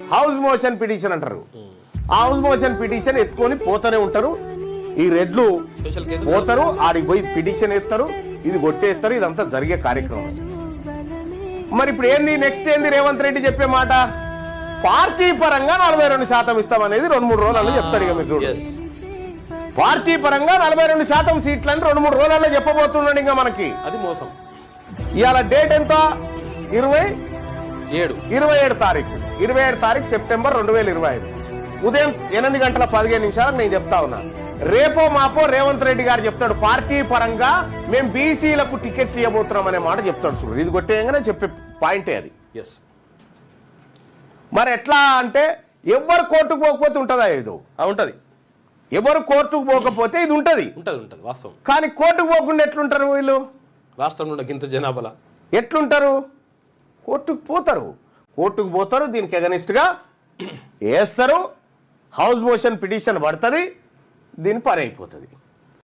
House motion petition అంటారు. ఆ house motion petition ఎత్తుకొని పోతూనే ఉంటారు. ఈ రెడ్లు పోతారు ఆడికి పోయి పిటిషన్ ఎత్తారు ఇది కొట్టేస్తారు ఇదంతా జరిగే కార్యక్రమం. మరి ఇప్పుడు ఏంది నెక్స్ట్ ఏంది రేవంత్ రెడ్డి చెప్పే మాట? పార్టీ పరంగా నలభై రెండు శాతం ఇస్తామనేది రెండు మూడు రోజులలో చెప్తాడు ఇక మీరు చూడండి పార్టీ పరంగా నలభై రెండు శాతం సీట్లని రెండు మూడు రోజులలో చెప్పబోతున్నాడు ఇంకా మనకి. అది మోసం. ఇవాళ డేట్ ఎంత? ఇరవై ఏడు. ఇరవై ఏడు తారీఖు. ఇరవై ఏడు తారీఖు సెప్టెంబర్ రెండు వేల ఇరవై ఐదు. ఉదయం ఎనిమిది గంటల పదిహేను నిమిషాలకు నేను చెప్తా ఉన్నా. రేపో మాపో రేవంత్ రెడ్డి గారు చెప్తాడు పార్టీ పరంగా మేము బీసీలకు టికెట్స్ ఇవ్వబోతున్నాం అనే మాట చెప్తాడు చూడు. ఇది కొట్టేయంగానే చెప్పే పాయింటే అది. ఎస్ మరి ఎట్లా అంటే ఎవరు కోర్టుకు పోకపోతే ఉంటుందా ఇది? ఉంటది. ఎవరు కోర్టుకు పోకపోతే ఇది ఉంటది. ఉంటది ఉంటది వాస్తవం. కానీ కోర్టుకు పోకుండా ఎట్లుంటారు వీళ్ళు? రాష్ట్రంలో గింత జనాభాల? ఎట్లుంటారు? కోర్టుకు పోతారు. కోర్టుకు పోతారు దీనికి ఎగనిస్ట్గా వేస్తారు హౌస్ మోషన్ పిటిషన్ పడుతుంది దీని పని అయిపోతుంది.